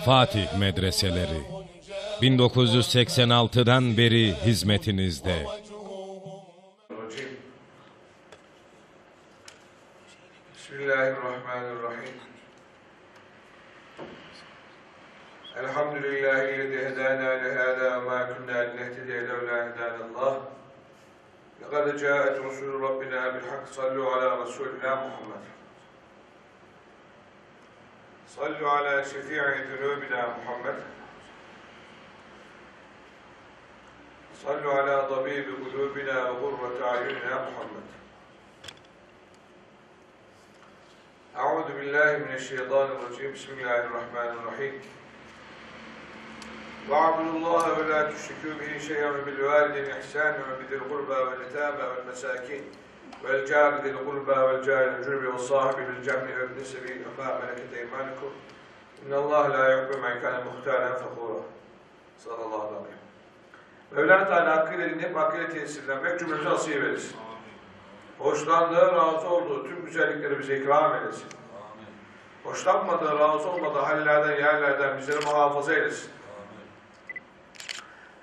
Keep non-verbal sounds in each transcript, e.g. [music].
Fatih Medreseleri 1986'dan beri hizmetinizde. Bismillahirrahmanirrahim. Elhamdülillahi lezi hedana lehada ma kunna linehtediye levla hedanallah. Lekad caet Resulü Rabbina bilhak sallu ala Resulina Muhammed. صلوا على رسولنا محمد صلوا على شفيع ذنوبنا محمد صلوا على طبيب قلوبنا وقرة أعيننا محمد أعوذ بالله من الشيطان الرجيم بسم الله الرحمن الرحيم واعبدوا الله ولا تشركوا به شيئا وبالوالدين إحسانا وبذي القربى واليتامى والمساكين والجار ذي القربى والجار الجنب والصاحب بالجنب وابن السبيل وما ملكت أيمانكم إن الله لا يحب من كان مختالا فخورا صلى الله عليه وسلم Mevlana Teala hakkıyla dinleyip hakkıyla tesirlenmek cümlemize nasip eylesin. Hoşlandığı, razı olduğu tüm güzellikleri bize ikram eylesin. Hoşlanmadığı, razı olmadığı hallerden, yerlerden bizleri muhafaza eylesin.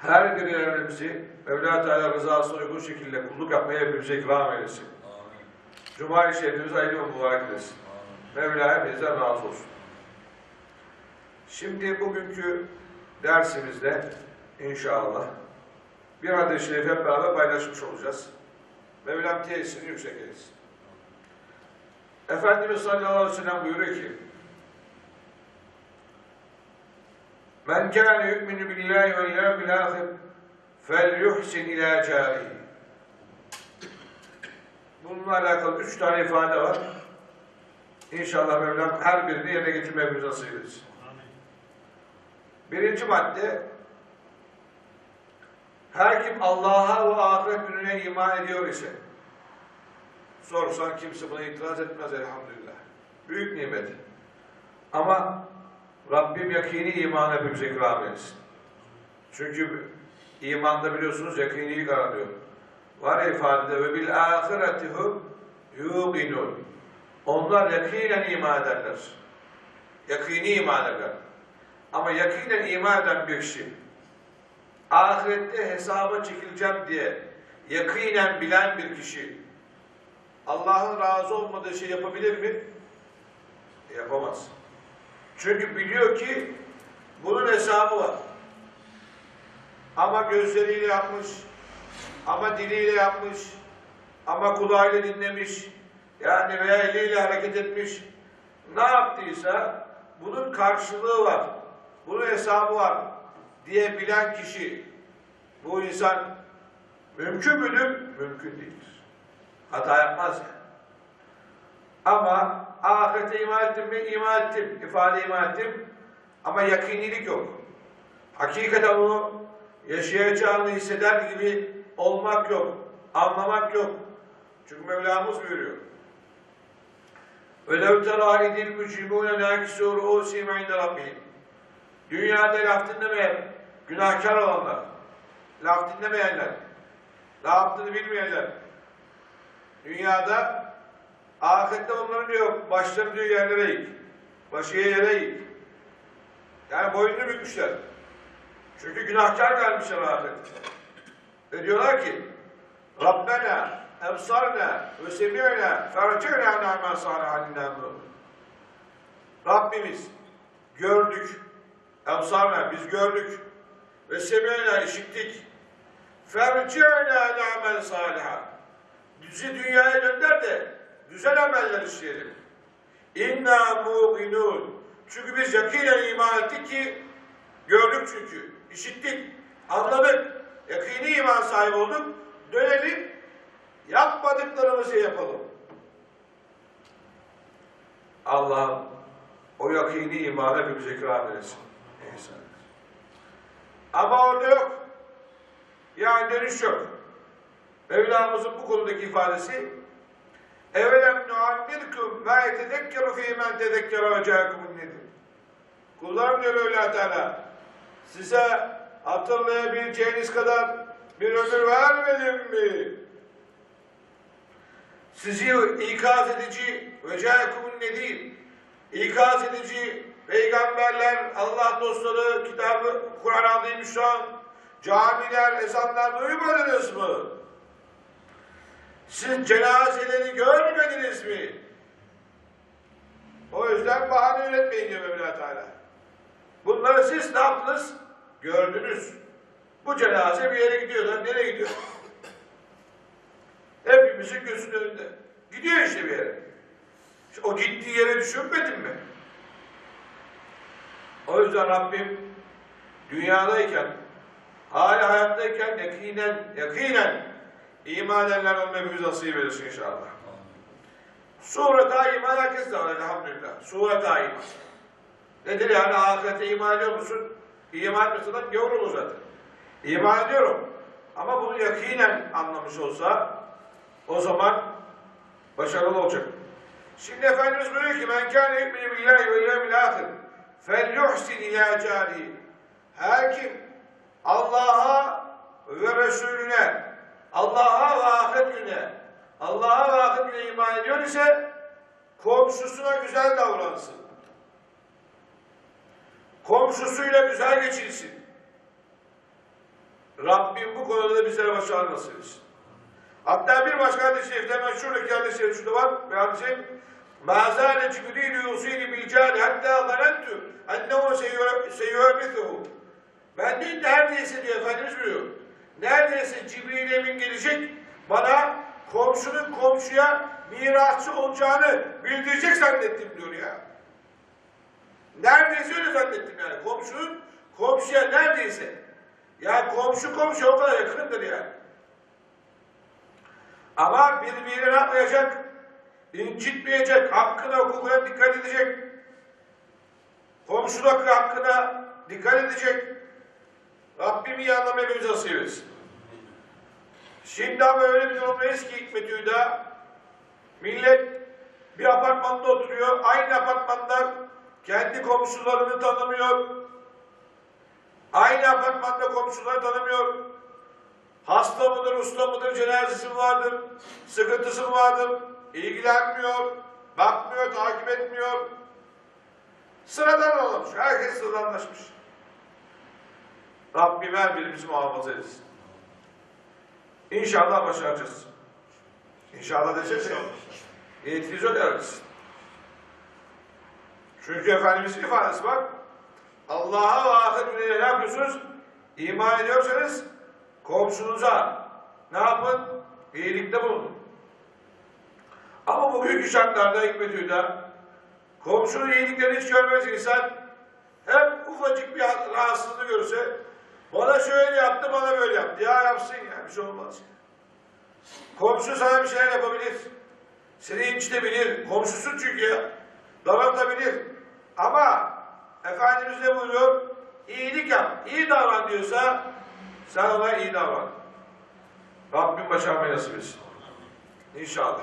Her bir yerlerimizi Mevlana Teala rızasına uygun şekilde kulluk yapmaya hepimize ikram eylesin. Cuma-i Şerifimiz hayırlı ve mübarek eylesin. Mevla hepinizden razı olsun. Şimdi bugünkü dersimizde inşallah bir hadis-i şerif hep beraber paylaşmış olacağız. Mevlam tesisini yüksek eylesin. Efendimiz sallallahu aleyhi ve sellem buyuruyor ki Men kâne yu'minu billahi vel yevmil âhir fel yuhsin ilâ cârihi Bununla alakalı üç tane ifade var. İnşallah Mevlam her birini yerine getirmemizi nasip. Birinci madde her kim Allah'a ve ahiret gününe iman ediyor ise sorsan kimse buna itiraz etmez elhamdülillah. Büyük nimet. Ama Rabbim yakini iman hepimize ikram etsin. Çünkü imanda biliyorsunuz yakinilik aranıyor. Var ifadede ve bil ahiretihum yuqinun. Onlar yakinen iman ederler. Yakini iman ederler. Ama yakinen iman eden bir kişi ahirette hesaba çekileceğim diye yakinen bilen bir kişi Allah'ın razı olmadığı şey yapabilir mi? Yapamaz. Çünkü biliyor ki bunun hesabı var. Ama gözleriyle yapmış, ama diliyle yapmış, ama kulağıyla dinlemiş, yani veya eliyle hareket etmiş. Ne yaptıysa bunun karşılığı var. Bunun hesabı var diye bilen kişi bu insan mümkün müdür? Mümkün değildir. Hata yapmaz yani. Ama ahirete iman ettim mi? İman ettim. İfade iman ettim. Ama yakinilik yok. Hakikaten onu yaşayacağını hisseder gibi olmak yok. Anlamak yok. Çünkü Mevlamız buyuruyor. وَلَوْ تَرَى اِذِ الْمُجْرِمُونَ نَاكِسُوا رُؤُسِهِمْ عِنْدَ رَبِّهِمْ Dünyada laf dinlemeyen, günahkar olanlar, laf dinlemeyenler, ne yaptığını bilmeyenler, dünyada ahirette onların diyor, başları diyor yerlere eğik, başı yere eğik. Yani boynunu bükmüşler. Çünkü günahkar gelmişler ahirette. Ve diyorlar ki, Rabbena, ebsarna ve semi'na, ferci'na na'men salihan Rabbimiz, gördük, Emsarna biz gördük ve semeyna işittik. Ferci'na na'mel saliha. Bizi dünyaya gönder de güzel ameller işleyelim. İnna mu'minun. Çünkü biz yakinen iman ettik ki gördük çünkü, işittik, anladık. Yakini iman sahibi olduk. Dönelim, yapmadıklarımızı yapalım. Allah'ım o yakini imanı hepimize ikram eylesin. İnsan. Ama orada yok. Yani dönüş yok. Mevlamızın bu konudaki ifadesi Evelem nuammirkum ve yetedekkeru fî men tedekkere ve câkumun nedir? Kullarım diyor Mevla Teala. Size hatırlayabileceğiniz kadar bir ömür vermedim mi? Sizi ikaz edici ve câkumun nedir? İkaz edici peygamberler, Allah dostları, kitabı, Kur'an adıymış şu an, camiler, ezanlar duymadınız mı? Siz cenazeleri görmediniz mi? O yüzden bahane üretmeyin diyor Mevla Teala. Bunları siz ne yaptınız? Gördünüz. Bu cenaze bir yere gidiyor lan. Nereye gidiyor? Hepimizin gözünün önünde. Gidiyor işte bir yere. O gittiği yere düşünmedin mi? O yüzden Rabbim dünyadayken, hala hayattayken yakinen, yakinen iman edenler olmayı bize nasip eylesin inşallah. Sure iman herkes de var elhamdülillah. Sure iman. Nedir yani ahirete iman ediyor musun? İman mesela yorulur zaten. İman ediyorum. Ama bunu yakinen anlamış olsa o zaman başarılı olacak. Şimdi Efendimiz buyuruyor ki men kâne yu'minu billahi ve yevmil âhir fel yuhsin ilâ carihi. Her kim Allah'a ve Resulüne, Allah'a ve ahiret gününe, Allah'a ve ahiret gününe iman ediyor ise komşusuna güzel davransın. Komşusuyla güzel geçinsin. Rabbim bu konuda da bizlere başarı nasip etsin. Hatta bir başka hadis-i şerifte hemen şuradaki hadis-i şerif şurada var. Ve hadis-i مَا زَالَ جِبْرِيلُ يُوصِينِ بِالْجَانِ حَتَّى ظَنَنْتُ اَنَّهُ سَيُوَرِّثُهُ Ben de neredeyse diyor Efendimiz buyuruyor. Neredeyse Cibril Emin gelecek bana komşunun komşuya mirasçı olacağını bildirecek zannettim diyor ya. Neredeyse öyle zannettim yani. Komşunun komşuya neredeyse. Ya komşu komşu o kadar yakındır yani. Ama birbirini yapmayacak, incitmeyecek, hakkına, hukukuna dikkat edecek. Komşuluk hakkına dikkat edecek. Rabbim iyi anlamayı etsin. Şimdi ama öyle bir durumdayız ki Hikmet Hüda, millet bir apartmanda oturuyor, aynı apartmanda kendi komşularını tanımıyor. Aynı apartmanda komşuları tanımıyor. Hasta mıdır, usta mıdır, cenazesi mi vardır, sıkıntısı mı vardır, ilgilenmiyor, bakmıyor, takip etmiyor. Sıradan olmuş, herkes sıradanlaşmış. Rabbim her birimizi muhafaza etsin. İnşallah başaracağız. İnşallah desek de niyetiniz yok herkes. Çünkü Efendimizin ifadesi bak, Allah'a ve ahiret gününe ne yapıyorsunuz? İman ediyorsanız komşunuza ne yapın? İyilikte bulunun. Ama bugünkü şartlarda Hikmet Hüda, komşunun iyiliklerini hiç görmez insan, hep ufacık bir rahatsızlığı görse, bana şöyle yaptı, bana böyle yaptı. Ya yapsın ya, bir şey olmaz. Komşu sana bir şeyler yapabilir. Seni incitebilir. Komşusun çünkü ya. Daraltabilir. Ama Efendimiz ne buyuruyor? İyilik yap, iyi davran diyorsa sen ona iyi davran. Rabbim başarmayı nasip etsin. İnşallah.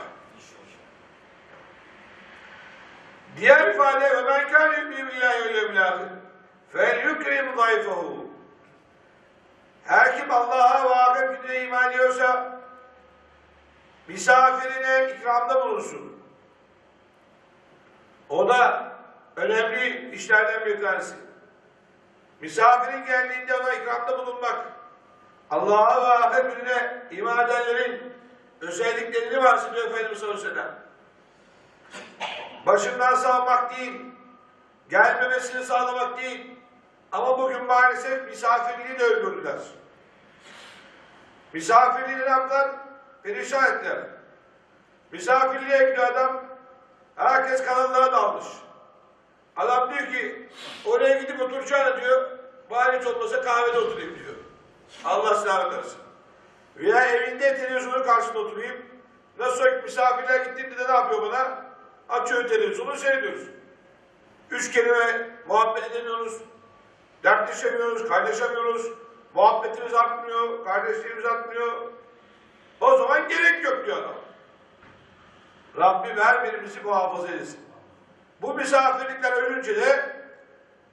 Diğer ifade ve men kâne yu'minu billahi vel yevmil fel yukrim zayfahu. Her kim Allah'a ve ahiret gününe iman ediyorsa misafirine ikramda bulunsun. O da önemli işlerden bir tanesi. Misafirin geldiğinde ona ikramda bulunmak, Allah'a ve ahiret gününe iman edenlerin özelliklerini bahsediyor Efendimiz sallallahu aleyhi. Başından sağlamak değil, gelmemesini sağlamak değil, ama bugün maalesef misafirliği de öldürdüler. Misafirliği yaptılar? Perişan ettiler. Misafirliğe gidiyor adam, herkes kanallara dalmış. Adam diyor ki, oraya gidip oturacağına diyor, bari hiç olmasa kahvede oturayım diyor. Allah selamet versin. Veya evinde televizyonun karşısında oturayım. Nasıl misafirler gittiğinde de ne yapıyor bana? Açıyor televizyonu seyrediyoruz. Üç kelime muhabbet edemiyoruz. Dertleşemiyoruz, kaynaşamıyoruz. Muhabbetimiz artmıyor, kardeşliğimiz artmıyor. O zaman gerek yok diyor adam. Rabbim her birimizi muhafaza etsin. Bu misafirlikler ölünce de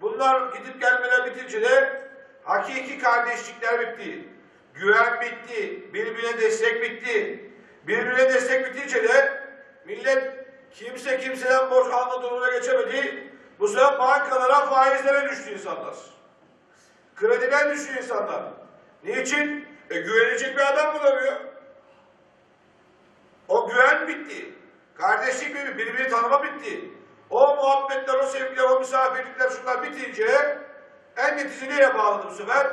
bunlar gidip gelmeler bitince de hakiki kardeşlikler bitti. Güven bitti. Birbirine destek bitti. Birbirine destek bitince de millet kimse kimseden borç alma durumuna geçemedi. Bu sefer bankalara faizlere düştü insanlar. Krediden düştü insanlar. Niçin? E güvenecek bir adam bulamıyor. O güven bitti. Kardeşlik bitti, birbirini tanıma bitti. O muhabbetler, o sevgiler, o misafirlikler şunlar bitince en netice neye bağladı bu sefer?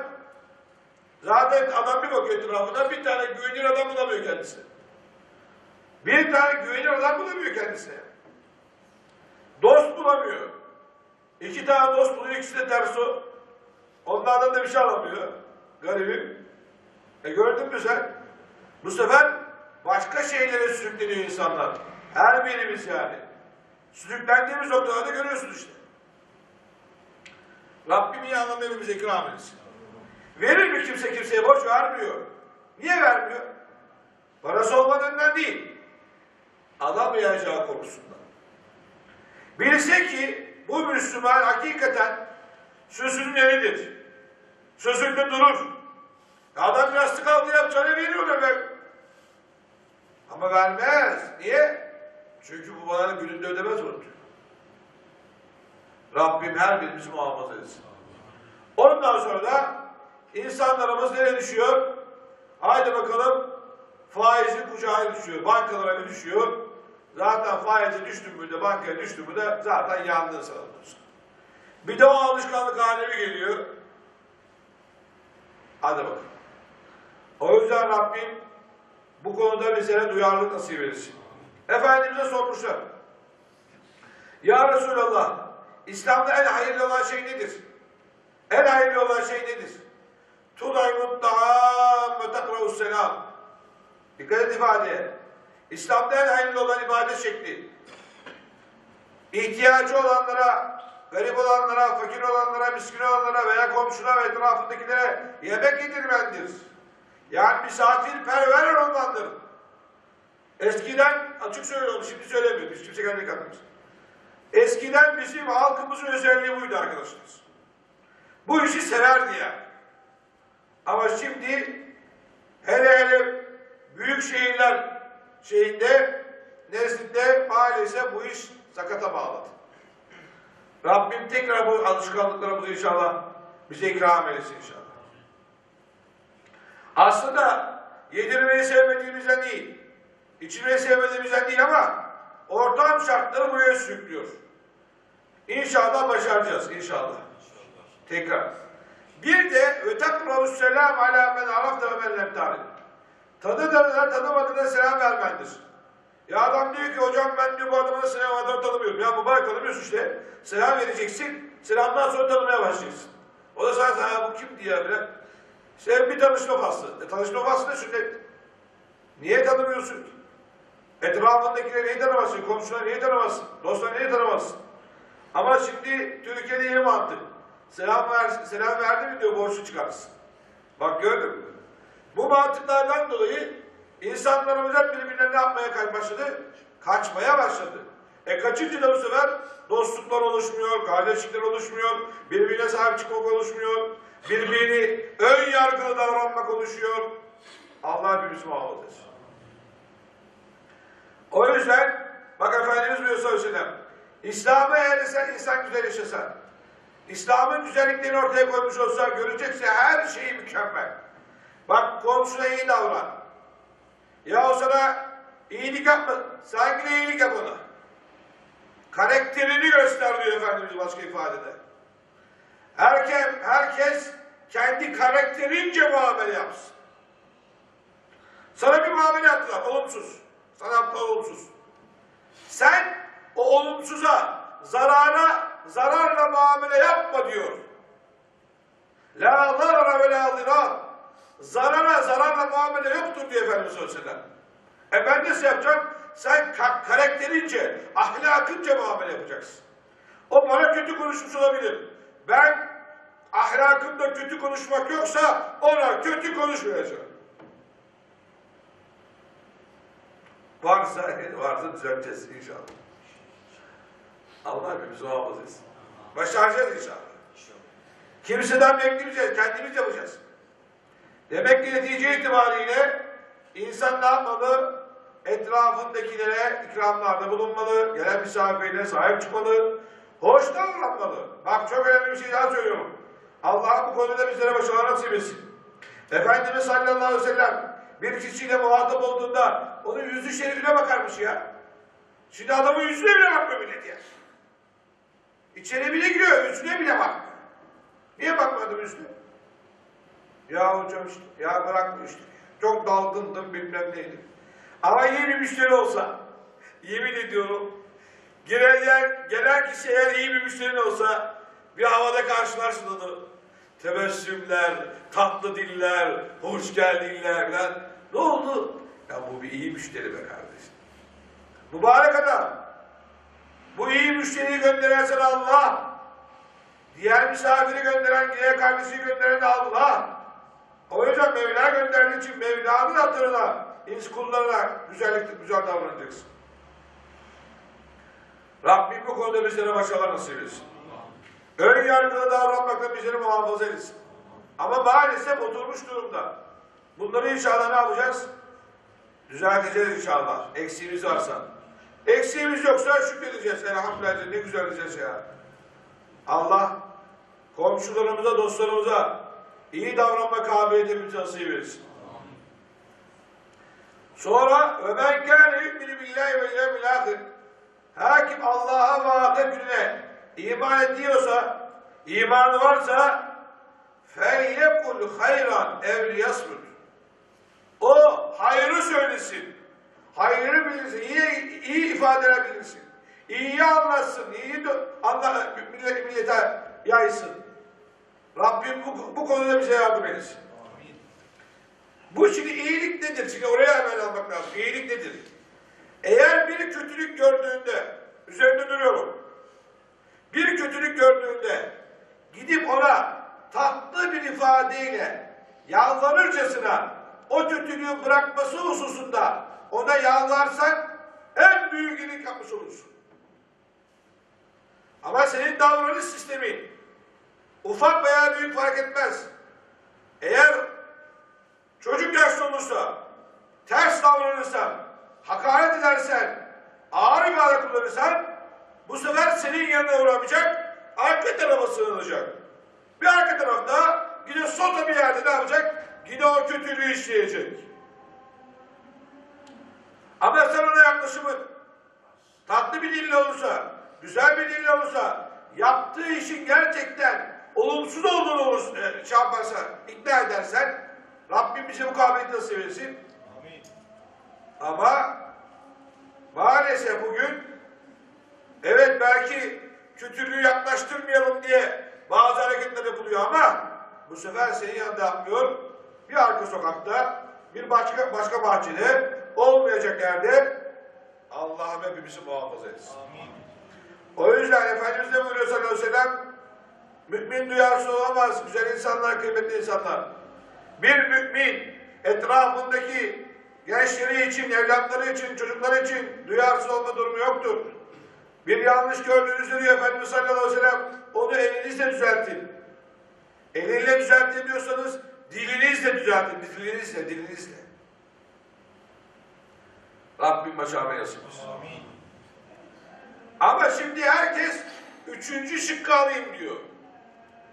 Zaten adam bir bakıyor etrafına bir tane güvenilir adam bulamıyor kendisi. Bir tane güvenilir adam bulamıyor kendisine. Dost bulamıyor. İki tane dost buluyor, ikisi de ters o. Onlardan da bir şey alamıyor. Garibim. E gördün mü sen? Bu sefer başka şeylere sürükleniyor insanlar. Her birimiz yani. Sürüklendiğimiz noktalarda görüyorsunuz işte. Rabbim iyi anlamda hepimize ikram etsin. Verir mi kimse kimseye borç vermiyor. Niye vermiyor? Parası olmadığından değil. Alamayacağı korkusundan. Bilse ki bu Müslüman hakikaten sözünün eridir. Sözünde durur. Adam yastık altı yapacağını veriyorlar ben. Ama vermez. Niye? Çünkü bu bana gününde ödemez onu. Rabbim her birimizi muhafaza etsin. Ondan sonra da insanlarımız nereye düşüyor? Haydi bakalım faizin kucağına düşüyor. Bankalara düşüyor. Zaten faize düştün mü de bankaya düştün mü de zaten yandın sanılıyorsun. Bir de o alışkanlık haline geliyor. Hadi bakalım. O yüzden Rabbim bu konuda bizlere duyarlılık nasip etsin. Efendimiz'e sormuşlar. Ya Resulallah, İslam'da en hayırlı olan şey nedir? En hayırlı olan şey nedir? Tudaymun ta'am ve takra'us selam. Dikkat et ifadeye. İslam'da en hayırlı olan ibadet şekli. İhtiyacı olanlara, garip olanlara, fakir olanlara, miskin olanlara veya komşuna ve etrafındakilere yemek yedirmendir. Yani misafirperver olmandır. Eskiden, açık söylüyorum, şimdi söylemiyorum, hiç kimse kendini katmaz. Eskiden bizim halkımızın özelliği buydu arkadaşlar. Bu işi severdi yani. Ama şimdi hele hele büyük şehirler şeyinde nezdinde maalesef bu iş sakata bağladı. Rabbim tekrar bu alışkanlıklarımızı inşallah bize ikram eylesin inşallah. Aslında yedirmeyi sevmediğimizden değil, içmeyi sevmediğimizden değil ama ortam şartları buraya sürüklüyor. İnşallah başaracağız inşallah. Tekrar. Bir de ötekrahus selam ala men arafta ve men lem tarif. Tanıdığına tanımadığına selam vermendir. Ya adam diyor ki hocam ben diyor bu adamı da selam adamı tanımıyorum. Ya mübarek tanımıyorsun işte. Selam vereceksin. Selamdan sonra tanımaya başlayacaksın. O da sana ha bu kimdi ya bile. İşte bir tanışma faslı. E, tanışma faslı da sünnet. Niye tanımıyorsun? Etrafındakileri niye tanımazsın? Komşuları niye tanımazsın? Dostları niye tanımazsın? Ama şimdi Türkiye'de yeni mantık. Selam, ver, selam verdi mi diyor borçlu çıkarsın. Bak gördün mü? Bu mantıklardan dolayı insanlarımız hep birbirlerine yapmaya başladı? Kaçmaya başladı. E kaçıncı da bu sefer dostluklar oluşmuyor, kardeşlikler oluşmuyor, birbirine sahip çıkmak oluşmuyor, birbirini ön yargılı davranmak oluşuyor. Allah hepimizi muhafaza etsin. O yüzden bak Efendimiz buyuruyor sallallahu İslam'ı eğer sen insan güzel yaşasa, İslam'ın güzelliklerini ortaya koymuş olsa görecekse her şeyi mükemmel. Bak komşuna iyi davran. Ya o sana iyilik yapma, sen yine iyilik yap ona. Karakterini göster diyor Efendimiz başka ifadede. Herkes, herkes kendi karakterince muamele yapsın. Sana bir muamele yaptılar, olumsuz. Sana yaptılar olumsuz. Sen o olumsuza, zarara, zararla muamele yapma diyor. La zarara ve la zirar. Zarara, zararla muamele yoktur diyor Efendimiz sallallahu aleyhi ve sellem. E ben nasıl yapacağım? Sen ka- karakterince, ahlakınca muamele yapacaksın. O bana kötü konuşmuş olabilir. Ben ahlakımda kötü konuşmak yoksa ona kötü konuşmayacağım. Varsa, [laughs] varsa düzelteceğiz inşallah. Allah hepimizi muhafaza etsin. Başaracağız inşallah. Kimseden beklemeyeceğiz, kendimiz yapacağız. Demek ki netice itibariyle insan ne yapmalı? Etrafındakilere ikramlarda bulunmalı, gelen misafirlere sahip çıkmalı. Hoş davranmalı. Bak çok önemli bir şey daha söylüyorum. Allah bu konuda bizlere başarılar nasip etsin. Efendimiz sallallahu aleyhi ve sellem bir kişiyle muhatap olduğunda onun yüzü şerifine bakarmış ya. Şimdi adamın yüzüne bile bakmıyor millet ya. İçeri bile giriyor, yüzüne bile bakmıyor. Niye bakmadım yüzüne? Ya hocam işte, ya bırakma işte. Çok dalgındım bilmem neydim. Ama iyi bir müşteri olsa, yemin ediyorum, gelen, gelen kişi eğer iyi bir müşteri olsa, bir havada karşılarsın. Tebessümler, tatlı diller, hoş geldinler falan. Ne oldu? Ya bu bir iyi müşteri be kardeşim. Mübarek adam. Bu iyi müşteriyi gönderen sana Allah. Diğer misafiri gönderen, diğer kardeşi gönderen de Allah. O yüzden Mevla gönderdiği için Mevla'nın hatırına, kullarına güzellik, güzel davranacaksın. Rabbim bu konuda bizlere başarılar nasip etsin. Ön yargılı davranmakla bizleri muhafaza etsin. Ama maalesef oturmuş durumda. Bunları inşallah ne yapacağız? Düzelteceğiz inşallah. Eksiğimiz varsa. Eksiğimiz yoksa şükredeceğiz. Elhamdülillah ne güzel diyeceğiz ya. Allah komşularımıza, dostlarımıza iyi davranma kabiliyetimizi nasip etsin. Sonra ve ben kâne yu'minu billahi ve yevmil ahir. Hakim Allah'a ve ahiret gününe iman ediyorsa, imanı varsa felyekul hayran ev liyasmut. O hayrı söylesin. Hayrı bilirsin. iyi, iyi ifadeler bilirsin. İyiyi anlatsın. İyi anla, millet, millete yaysın. Rabbim bu, bu konuda bize yardım etsin. Bu şimdi iyilik nedir? Şimdi oraya hemen almak lazım. İyilik nedir? Eğer bir kötülük gördüğünde, üzerinde duruyorum. Bir kötülük gördüğünde gidip ona tatlı bir ifadeyle yalvarırcasına o kötülüğü bırakması hususunda ona yalvarsan en büyük iyilik yapmış olursun. Ama senin davranış sistemin ufak veya büyük fark etmez. Eğer çocuk yaşta olursa, ters davranırsan, hakaret edersen, ağır ifade kullanırsan bu sefer senin yanına uğramayacak, arka tarafa sığınacak. Bir arka tarafta yine sota bir yerde ne yapacak? Yine o kötülüğü işleyecek. Ama sen ona yaklaşımın tatlı bir dille olursa, güzel bir dille olursa, yaptığı işin gerçekten olumsuz olduğunu olursa, e, şey yaparsa, ikna edersen, Rabbim bize bu kabiliyeti nasip etsin. Ama maalesef bugün evet belki kötülüğü yaklaştırmayalım diye bazı hareketler yapılıyor ama bu sefer senin yanında yapmıyor. Bir arka sokakta, bir başka başka bahçede, olmayacak yerde Allah'ım hepimizi muhafaza etsin. O yüzden Efendimiz ne buyuruyor sallallahu aleyhi ve sellem? Mümin duyarsız olamaz. Güzel insanlar, kıymetli insanlar. Bir mümin etrafındaki gençleri için, evlatları için, çocukları için duyarsız olma durumu yoktur. Bir yanlış gördüğünüzde diyor Efendimiz sallallahu aleyhi ve sellem onu elinizle düzeltin. Elinle düzeltemiyorsanız dilinizle düzeltin. Dilinizle, dilinizle. Rabbim başarmayı nasip etsin. Ama şimdi herkes üçüncü şıkkı alayım diyor.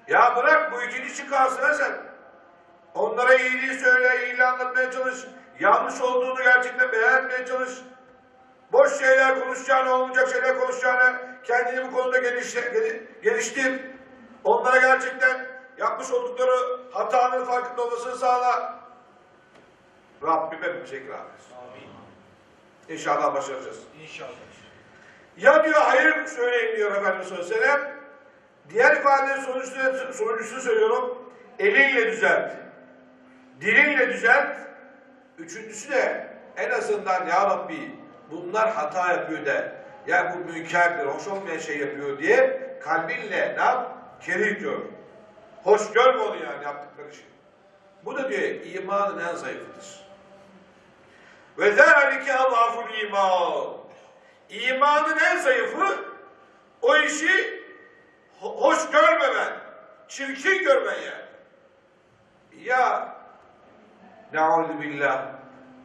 Ya bırak bu ikinci şıkkı alsana sen. Onlara iyiliği söyle, iyiliği anlatmaya çalış. Yanlış olduğunu gerçekten beğenmeye çalış. Boş şeyler konuşacağını, olmayacak şeyler konuşacağını kendini bu konuda geliştir. gel- geliştir. Onlara gerçekten yapmış oldukları hatanın farkında olmasını sağla. Rabbim hepimize ikram etsin. İnşallah başaracağız. İnşallah. Ya diyor hayır söyleyin diyor Efendimiz sallallahu aleyhi ve sellem. Diğer ifadenin sonuncusunu, sonuncusunu söylüyorum. Elinle düzelt. Dilinle düzelt. Üçüncüsü de en azından ya Rabbi bunlar hata yapıyor de. Ya bu münkerdir, hoş olmayan şey yapıyor diye kalbinle ne yap? Kerih gör. Hoş görme onu yani yaptıkları şey. Bu da diyor imanın en zayıfıdır. Ve zâlike Allah'ul iman. İmanın en zayıfı o işi hoş görmemen, çirkin görmen yani. Ya ne'ûzü billah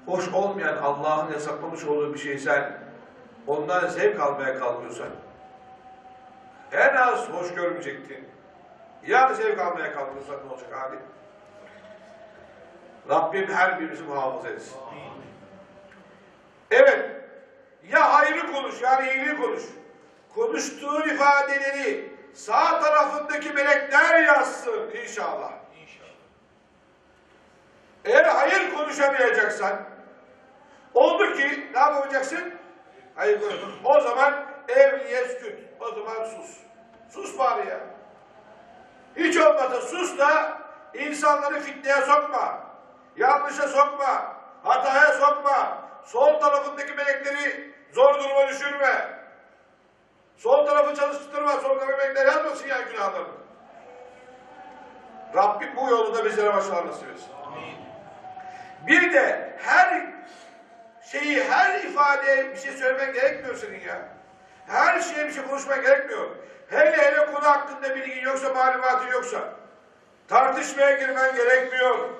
hoş olmayan Allah'ın yasaklamış olduğu bir şey sen ondan zevk almaya kalkıyorsan en az hoş görmeyecektin. Ya zevk almaya kalkırsan ne olacak hali? Rabbim her birimizi muhafaza etsin. Evet. Ya hayrı konuş yani iyiliği konuş. Konuştuğun ifadeleri sağ tarafındaki melekler yazsın inşallah. Eğer hayır konuşamayacaksan oldu ki ne yapacaksın? Hayır konuş. O zaman evliye sükut. O zaman sus. Sus bari ya. Hiç olmazsa sus da insanları fitneye sokma. Yanlışa sokma. Hataya sokma. Sol tarafındaki melekleri zor duruma düşürme. Sol tarafı çalıştırma. Sol tarafı melekler yazmasın ya günahlarını. Rabbim bu yolu da bizlere başarılar nasip etsin. Bir de her şeyi, her ifadeye bir şey söylemen gerekmiyor senin ya. Her şeye bir şey konuşman gerekmiyor. Hele hele konu hakkında bilgin yoksa, malumatın yoksa. Tartışmaya girmen gerekmiyor.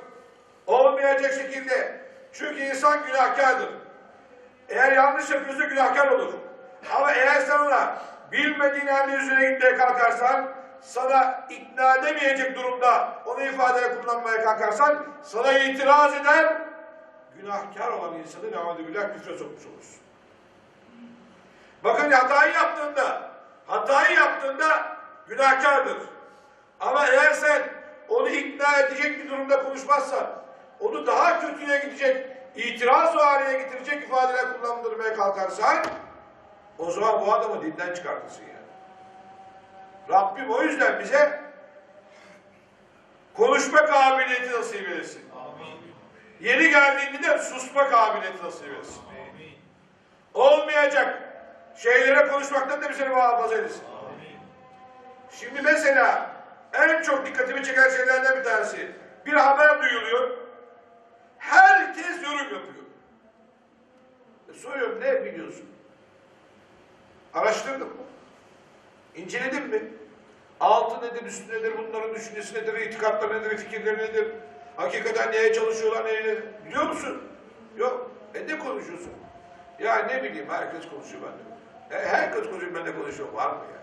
Olmayacak şekilde. Çünkü insan günahkardır. Eğer yanlış yapıyorsa günahkar olur. Ama eğer sen ona bilmediğin halde yüzüne gitmeye kalkarsan, sana ikna edemeyecek durumda onu ifadeye kullanmaya kalkarsan, sana itiraz eder, günahkar olan insanı güler küfre sokmuş olursun. Bakın hatayı yaptığında, hatayı yaptığında günahkardır. Ama eğer sen onu ikna edecek bir durumda konuşmazsan, onu daha kötüye gidecek, itiraz o haline getirecek ifadeler kullandırmaya kalkarsan, o zaman bu adamı dinden çıkartırsın yani. Rabbim o yüzden bize konuşma kabiliyeti nasip eylesin. Yeni geldiğinde de susma kabiliyeti nasip eylesin. Olmayacak şeylere konuşmaktan da bizi muhafaza eylesin. Şimdi mesela en çok dikkatimi çeken şeylerden bir tanesi. Bir haber duyuluyor. Herkes yorum yapıyor. E soruyorum ne biliyorsun? Araştırdın mı? İnceledin mi? Altı nedir, üstü nedir, bunların düşüncesi nedir, itikatları nedir, fikirleri nedir? Hakikaten neye çalışıyorlar, neye nedir? Biliyor musun? Yok. E ne konuşuyorsun? Ya ne bileyim, herkes konuşuyor ben de. E, herkes konuşuyor, ben de konuşuyorum. Var mı ya?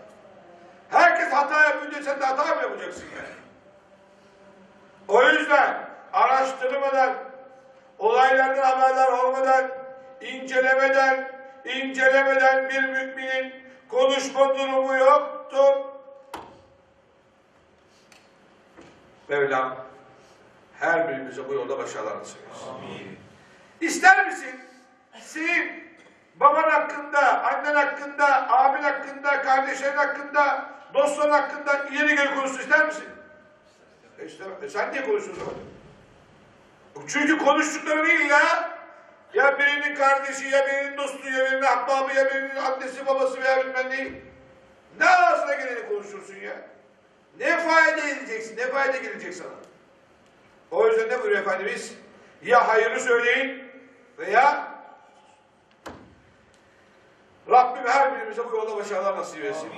Herkes hata yapınca sen de hata mı yapacaksın yani? O yüzden araştırmadan, olaylardan haberler olmadan, incelemeden, incelemeden bir müminin konuşma durumu yoktur. Mevlam her birimize bu yolda başarılar nasip. İster misin? Senin baban hakkında, annen hakkında, abin hakkında, kardeşlerin hakkında, dostların hakkında ileri geri konuşsun ister misin? E işte, e sen niye konuşuyorsun? Çünkü konuştukları illa ya birinin kardeşi, ya birinin dostu, ya birinin ahbabı, ya birinin annesi, babası veya bilmem neyi. Ne ağzına geleni konuşursun ya? Ne fayda edeceksin, ne fayda gelecek sana? O yüzden ne buyuruyor Efendimiz? Ya hayırlı söyleyin veya Rabbim her birimize bu yolda başarılar nasip etsin.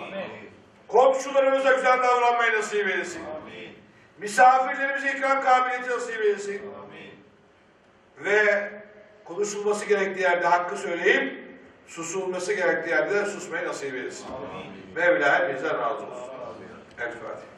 Komşularımıza güzel davranmayı nasip eylesin. Misafirlerimize ikram kabiliyeti nasip eylesin. Ve konuşulması gerektiği yerde hakkı söyleyip susulması gerektiği yerde de susmayı nasip eylesin. Mevla hepinizden razı olsun. El Fatiha.